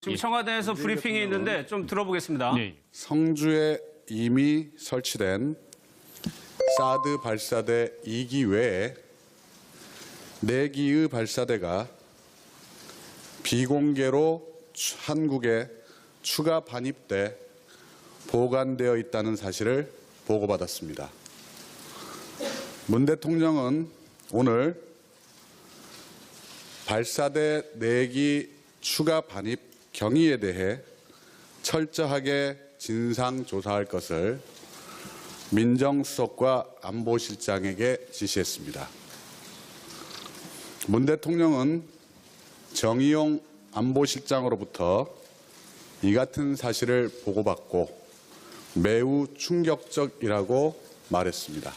지금 청와대에서 브리핑이 있는데 좀 들어보겠습니다. 네. 성주에 이미 설치된 사드 발사대 2기 외에 4기의 발사대가 비공개로 추- 한국에 추가 반입돼 보관되어 있다는 사실을 보고받았습니다. 문 대통령은 오늘 발사대 4기 추가 반입 경위에 대해 철저하게 진상 조사할 것을 민정수석과 안보실장에게 지시했습니다. 문 대통령은 정의용 안보실장으로부터 이 같은 사실을 보고받고 매우 충격적이라고 말했습니다.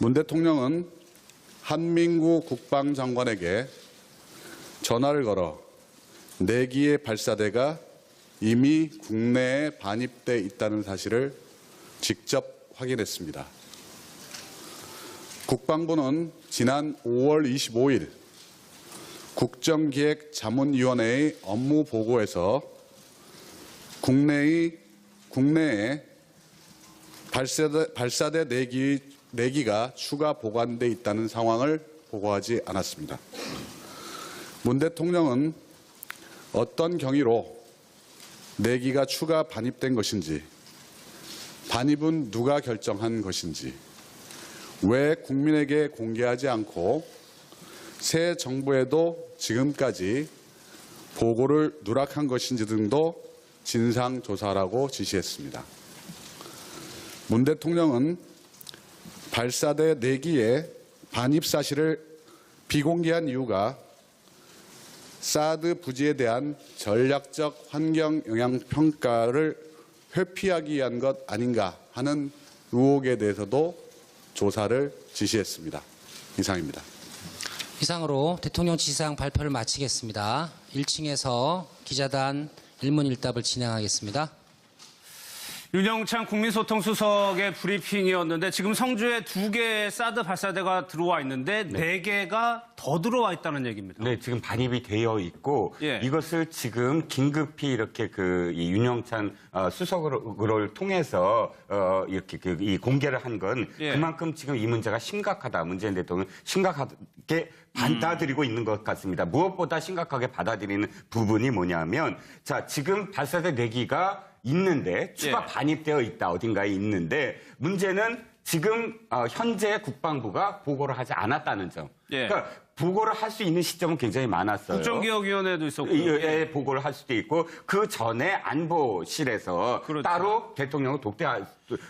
문 대통령은 한민구 국방장관에게 전화를 걸어 네 기의 발사대가 이미 국내에 반입돼 있다는 사실을 직접 확인했습니다. 국방부는 지난 5월 25일 국정기획자문위원회의 업무 보고에서 국내의 국내에 발사대, 발사대 4기, 4기가 추가 보관돼 있다는 상황을 보고하지 않았습니다. 문 대통령은 어떤 경위로 4기가 추가 반입된 것인지, 반입은 누가 결정한 것인지, 왜 국민에게 공개하지 않고 새 정부에도 지금까지 보고를 누락한 것인지 등도 진상조사라고 지시했습니다. 문 대통령은 발사대 4기의 반입 사실을 비공개한 이유가 사드 부지에 대한 전략적 환경 영향 평가를 회피하기 위한 것 아닌가 하는 의혹에 대해서도 조사를 지시했습니다. 이상입니다. 이상으로 대통령 지시사항 발표를 마치겠습니다. 1층에서 기자단 일문일답을 진행하겠습니다. 윤영찬 국민소통수석의 브리핑이었는데 지금 성주에 두 개의 사드 발사대가 들어와 있는데 네 개가 더 들어와 있다는 얘기입니다. 네, 지금 반입이 되어 있고 예. 이것을 지금 긴급히 이렇게 그 이 윤영찬 어, 수석을 통해서 어, 이렇게 그 이 공개를 한 건 예. 그만큼 지금 이 문제가 심각하다. 문재인 대통령 심각하게 받아들이고 있는 것 같습니다. 무엇보다 심각하게 받아들이는 부분이 뭐냐면 자, 지금 발사대 네기가 있는데 추가 예. 반입되어 있다. 어딘가에 있는데 문제는 지금 어, 현재 국방부가 보고를 하지 않았다는 점. 예. 그러니까 보고를 할 수 있는 시점은 굉장히 많았어요. 국정기억위원회도 있었고. 예, 보고를 할 수도 있고 그 전에 안보실에서 그렇죠. 따로 대통령을 독대하,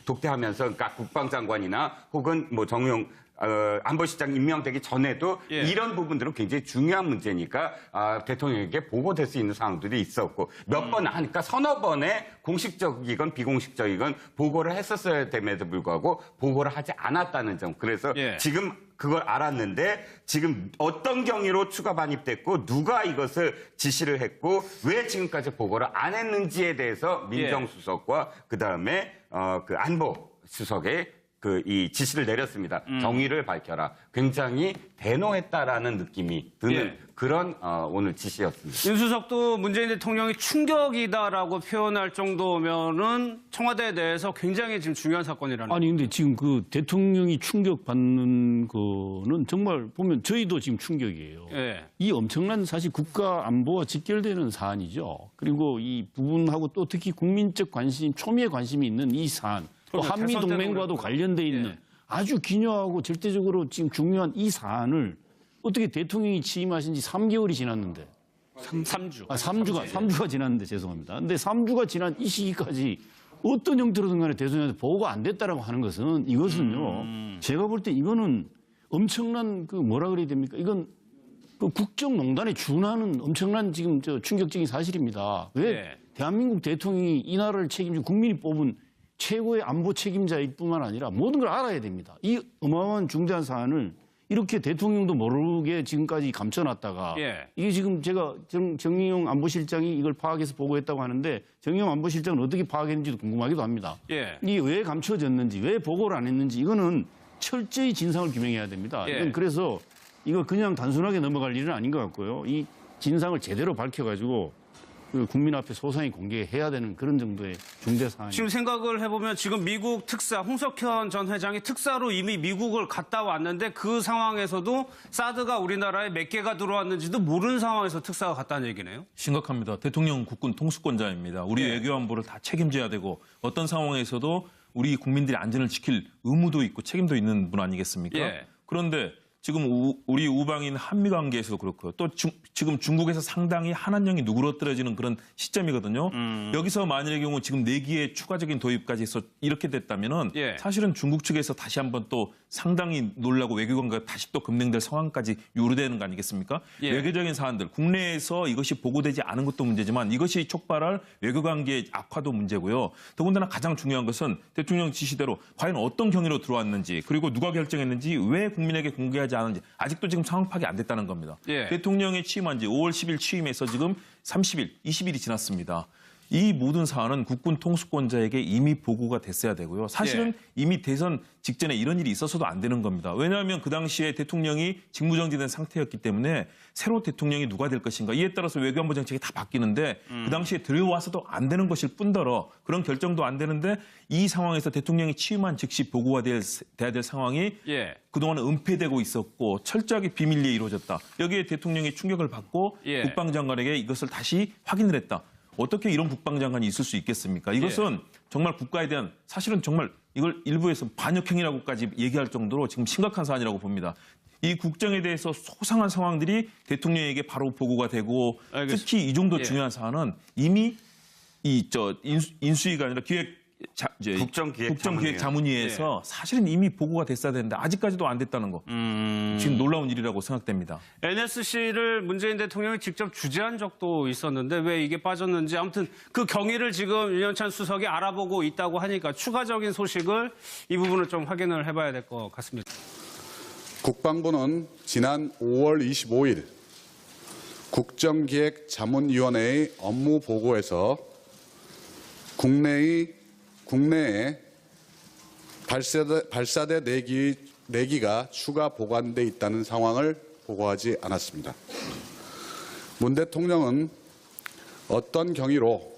독대하면서 그러니까 국방장관이나 혹은 뭐 정용 어, 안보실장 임명되기 전에도 예. 이런 부분들은 굉장히 중요한 문제니까 아, 대통령에게 보고될 수 있는 상황들이 있었고 몇 음. 번 하니까 서너 번의 공식적이건 비공식적이건 보고를 했었어야 됨에도 불구하고 보고를 하지 않았다는 점. 그래서 예. 지금 그걸 알았는데 지금 어떤 경위로 추가 반입됐고 누가 이것을 지시를 했고 왜 지금까지 보고를 안 했는지에 대해서 예. 민정수석과 그 다음에 어 그 안보 수석의 그 이 지시를 내렸습니다. 음. 경위를 밝혀라. 굉장히 대노했다라는 느낌이 드는 예. 그런 어, 오늘 지시였습니다. 윤 수석도 문재인 대통령이 충격이다라고 표현할 정도면은 청와대에 대해서 굉장히 지금 중요한 사건이라는. 아니 근데 지금 그 대통령이 충격받는 거는 정말 보면 저희도 지금 충격이에요. 예. 이 엄청난 사실 국가 안보와 직결되는 사안이죠. 그리고 이 부분하고 또 특히 국민적 관심, 초미의 관심이 있는 이 사안, 한미 동맹과도. 관련돼 있는 예. 아주 기묘하고 절대적으로 지금 중요한 이 사안을 어떻게 대통령이 취임하신 지 3개월이 지났는데 삼주 아, 3주가, 3주가 지났는데 죄송합니다. 근데 3주가 지난 이 시기까지 어떤 형태로든 간에 대통령한테 보고가 안 됐다라고 하는 것은 이것은요. 음. 제가 볼 때 이거는 엄청난 그 뭐라 그래야 됩니까? 이건 그 국정농단에 준하는 엄청난 지금 저 충격적인 사실입니다. 왜 네. 대한민국 대통령이 이 나라를 책임지고 국민이 뽑은 최고의 안보 책임자일 뿐만 아니라 모든 걸 알아야 됩니다. 이 어마어마한 중대한 사안을 이렇게 대통령도 모르게 지금까지 감춰놨다가 예. 이게 지금 제가 정, 정의용 안보실장이 이걸 파악해서 보고했다고 하는데 정의용 안보실장은 어떻게 파악했는지도 궁금하기도 합니다. 예. 이게 왜 감춰졌는지, 왜 보고를 안 했는지 이거는 철저히 진상을 규명해야 됩니다. 예. 그래서 이거 그냥 단순하게 넘어갈 일은 아닌 것 같고요. 이 진상을 제대로 밝혀가지고 그 국민 앞에 소상히 공개해야 되는 그런 정도의 중대 사안입니다. 지금 생각을 해보면 지금 미국 특사 홍석현 전 회장이 특사로 이미 미국을 갔다 왔는데 그 상황에서도 사드가 우리나라에 몇 개가 들어왔는지도 모르는 상황에서 특사가 갔다는 얘기네요. 심각합니다. 대통령 국군 통수권자입니다. 우리 예. 외교 안보를 다 책임져야 되고 어떤 상황에서도 우리 국민들의 안전을 지킬 의무도 있고 책임도 있는 분 아니겠습니까? 예. 그런데 지금 우- 우리 우방인 한미 관계에서도 그렇고요. 또 중- 지금 중국에서 상당히 한한령이 누그러뜨려지는 그런 시점이거든요. 음. 여기서 만일의 경우 지금 내기의 추가적인 도입까지 해서 이렇게 됐다면은 예. 사실은 중국 측에서 다시 한번 또 상당히 놀라고 외교 관계가 다시 또 급냉될 상황까지 유르되는 거 아니겠습니까? 예. 외교적인 사안들 국내에서 이것이 보고되지 않은 것도 문제지만 이것이 촉발할 외교 관계의 악화도 문제고요. 더군다나 가장 중요한 것은 대통령 지시대로 과연 어떤 경위로 들어왔는지 그리고 누가 결정했는지 왜 국민에게 공개하지 않은지 아직도 지금 상황 파악이 안 됐다는 겁니다. 예. 대통령이 취임한 지 5월 10일 취임해서 지금 30일, 20일이 지났습니다. 이 모든 사안은 국군 통수권자에게 이미 보고가 됐어야 되고요. 사실은 예. 이미 대선 직전에 이런 일이 있어서도 안 되는 겁니다. 왜냐하면 그 당시에 대통령이 직무정지된 상태였기 때문에 새로 대통령이 누가 될 것인가 이에 따라서 외교안보 정책이 다 바뀌는데 그 당시에 들여와서도 안 되는 것일 뿐더러 그런 결정도 안 되는데 이 상황에서 대통령이 취임한 즉시 보고가 될, 돼야 될 상황이 예. 그동안 은폐되고 있었고 철저하게 비밀리에 이루어졌다. 여기에 대통령이 충격을 받고 예. 국방장관에게 이것을 다시 확인을 했다. 어떻게 이런 국방장관이 있을 수 있겠습니까? 이것은 정말 국가에 대한 사실은 정말 이걸 일부에서 반역행위라고까지 얘기할 정도로 지금 심각한 사안이라고 봅니다. 이 국정에 대해서 소상한 상황들이 대통령에게 바로 보고가 되고 알겠습니다. 특히 이 정도 예. 중요한 사안은 이미 이 저 인수, 위가 아니라 기획 자, 이제 국정기획 국정기획 자문위에서 예. 사실은 이미 보고가 됐어야 되는데 아직까지도 안 됐다는 거. 음. 지금 놀라운 일이라고 생각됩니다. NSC를 문재인 대통령이 직접 주재한 적도 있었는데 왜 이게 빠졌는지 아무튼 그 경위를 지금 윤영찬 수석이 알아보고 있다고 하니까 추가적인 소식을 이 부분을 좀 확인을 해봐야 될 것 같습니다. 국방부는 지난 5월 25일 국정기획자문위원회의 업무 보고에서 국내의 국내에 발사대, 발사대 내기, 내기가 추가 보관돼 있다는 상황을 보고하지 않았습니다. 문 대통령은 어떤 경위로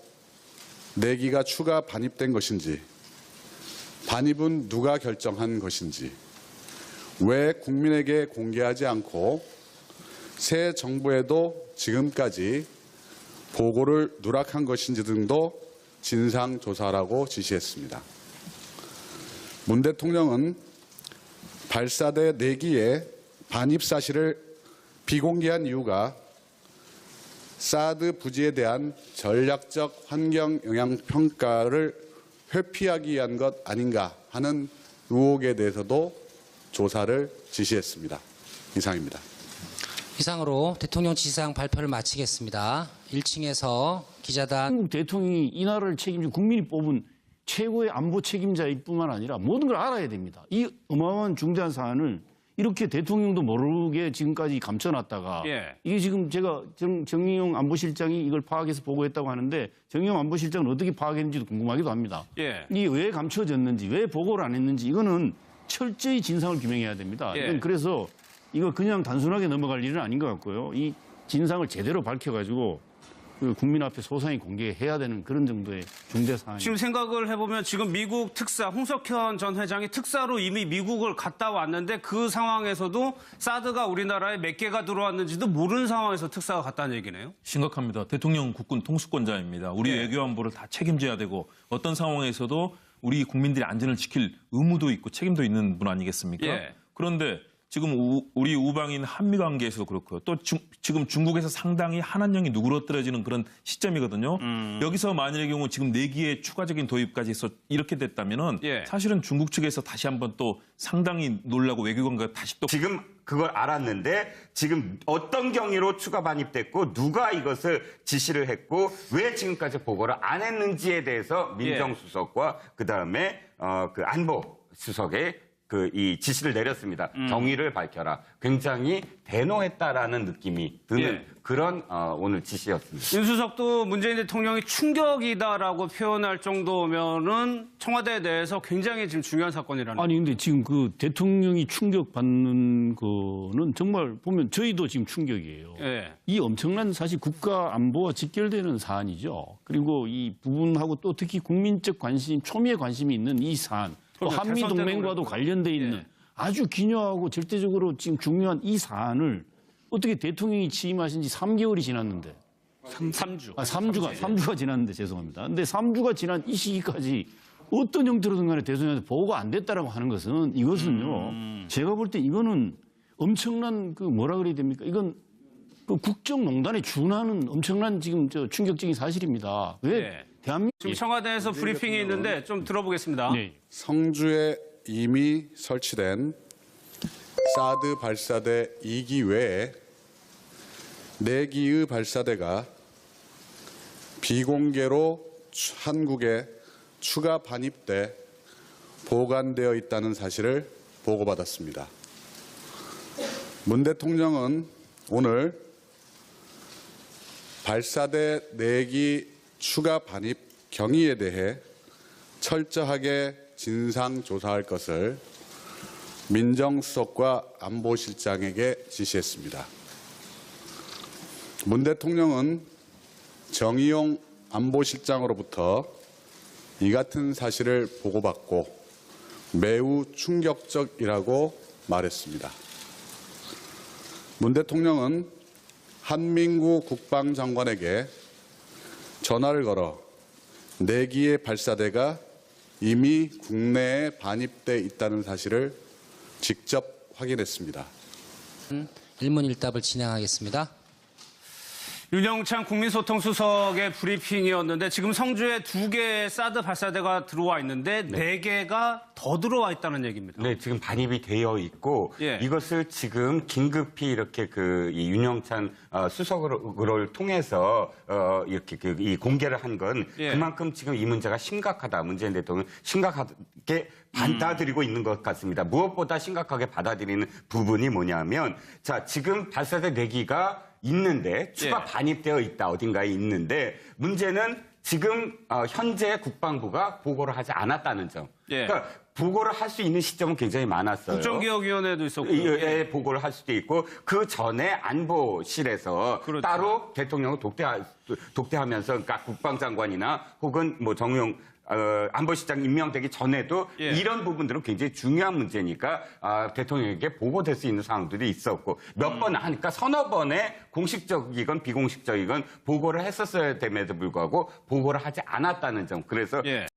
내기가 추가 반입된 것인지, 반입은 누가 결정한 것인지, 왜 국민에게 공개하지 않고 새 정부에도 지금까지 보고를 누락한 것인지 등도 진상조사라고 지시했습니다. 문 대통령은 발사대 4기의 반입 사실을 비공개한 이유가 사드 부지에 대한 전략적 환경 영향 평가를 회피하기 위한 것 아닌가 하는 의혹에 대해서도 조사를 지시했습니다. 이상입니다. 이상으로 대통령 지시사항 발표를 마치겠습니다. 1층에서 기자단 한국 대통령이 이 나라를 책임진 국민이 뽑은 최고의 안보 책임자일 뿐만 아니라 모든 걸 알아야 됩니다. 이 어마어마한 중대한 사안을 이렇게 대통령도 모르게 지금까지 감춰놨다가 예. 이게 지금 제가 정, 정의용 안보실장이 이걸 파악해서 보고했다고 하는데 정의용 안보실장은 어떻게 파악했는지도 궁금하기도 합니다. 예. 이게 왜 감춰졌는지 왜 보고를 안 했는지 이거는 철저히 진상을 규명해야 됩니다. 예. 이건 그래서 이거 그냥 단순하게 넘어갈 일은 아닌 것 같고요. 이 진상을 제대로 밝혀가지고 그 국민 앞에 소상히 공개해야 되는 그런 정도의 중대 사안입니다. 지금 생각을 해보면 지금 미국 특사 홍석현 전 회장이 특사로 이미 미국을 갔다 왔는데 그 상황에서도 사드가 우리나라에 몇 개가 들어왔는지도 모르는 상황에서 특사가 갔다는 얘기네요. 심각합니다. 대통령 국군 통수권자입니다. 우리 예. 외교 안보를 다 책임져야 되고 어떤 상황에서도 우리 국민들의 안전을 지킬 의무도 있고 책임도 있는 분 아니겠습니까? 예. 그런데 지금 우- 우리 우방인 한미 관계에서도 그렇고요. 또 중- 지금 중국에서 상당히 한한령이 누그러뜨려지는 그런 시점이거든요. 음. 여기서 만일의 경우 지금 내기의 추가적인 도입까지 해서 이렇게 됐다면은 예. 사실은 중국 측에서 다시 한번 또 상당히 놀라고 외교 관계가 다시 또 지금 그걸 알았는데 지금 어떤 경위로 추가 반입됐고 누가 이것을 지시를 했고 왜 지금까지 보고를 안 했는지에 대해서 민정수석과 그다음에 어, 그 안보 수석의 그 이 지시를 내렸습니다. 음. 경위를 밝혀라. 굉장히 대노했다라는 느낌이 드는 예. 그런 어, 오늘 지시였습니다. 윤수석도 문재인 대통령이 충격이다라고 표현할 정도면은 청와대에 대해서 굉장히 지금 중요한 사건이라는. 아니 근데 지금 그 대통령이 충격받는 거는 정말 보면 저희도 지금 충격이에요. 예. 이 엄청난 사실 국가 안보와 직결되는 사안이죠. 그리고 이 부분하고 또 특히 국민적 관심, 초미의 관심이 있는 이 사안, 또 그럼요. 한미 동맹과도. 관련돼 있는 예. 아주 기묘하고 절대적으로 지금 중요한 이 사안을 어떻게 대통령이 취임하신 지 3개월이 지났는데 3주. 아, 3주가, 3주가 지났는데 죄송합니다. 근데 3주가 지난 이 시기까지 어떤 형태로든 간에 대통령한테 보고가 안 됐다라고 하는 것은 이것은요. 음. 제가 볼 때 이거는 엄청난 그 뭐라 그래야 됩니까? 이건 그 국정농단에 준하는 엄청난 지금 저 충격적인 사실입니다. 왜 네. 대한민국 지금 청와대에서 브리핑이 있는데 좀 들어보겠습니다. 네. 성주에 이미 설치된 사드 발사대 2기 외에 4기의 발사대가 비공개로 추- 한국에 추가 반입돼 보관되어 있다는 사실을 보고받았습니다. 문 대통령은 오늘 발사대 4기 추가 반입 경위에 대해 철저하게 진상 조사할 것을 민정수석과 안보실장에게 지시했습니다. 문 대통령은 정의용 안보실장으로부터 이 같은 사실을 보고받고 매우 충격적이라고 말했습니다. 문 대통령은 한민구 국방장관에게 전화를 걸어 네 기의 발사대가 이미 국내에 반입돼 있다는 사실을 직접 확인했습니다. 일문일답을 진행하겠습니다. 윤영찬 국민소통수석의 브리핑이었는데 지금 성주에 두 개의 사드 발사대가 들어와 있는데 네 개가 더 들어와 있다는 얘기입니다. 네, 지금 반입이 되어 있고 예. 이것을 지금 긴급히 이렇게 그 이 윤영찬 어, 수석을 통해서 어, 이렇게 그 이 공개를 한건 예. 그만큼 지금 이 문제가 심각하다. 문재인 대통령 심각하게 받아들이고 있는 것 같습니다. 무엇보다 심각하게 받아들이는 부분이 뭐냐면 자 지금 발사대 네 내기가 있는데 추가 예. 반입되어 있다 어딘가에 있는데 문제는 지금 어, 현재 국방부가 보고를 하지 않았다는 점. 예. 그러니까 보고를 할 수 있는 시점은 굉장히 많았어요. 국정기억위원회도 있었고. 예, 예, 보고를 할 수도 있고 그 전에 안보실에서 그렇죠. 따로 대통령을 독대하, 독대하면서 그러니까 국방장관이나 혹은 뭐 정용 어, 안보실장 임명되기 전에도 예. 이런 부분들은 굉장히 중요한 문제니까 아, 대통령에게 보고될 수 있는 상황들이 있었고 몇번 하니까 서너 번의 공식적이건 비공식적이건 보고를 했었어야 됨에도 불구하고 보고를 하지 않았다는 점. 그래서 예.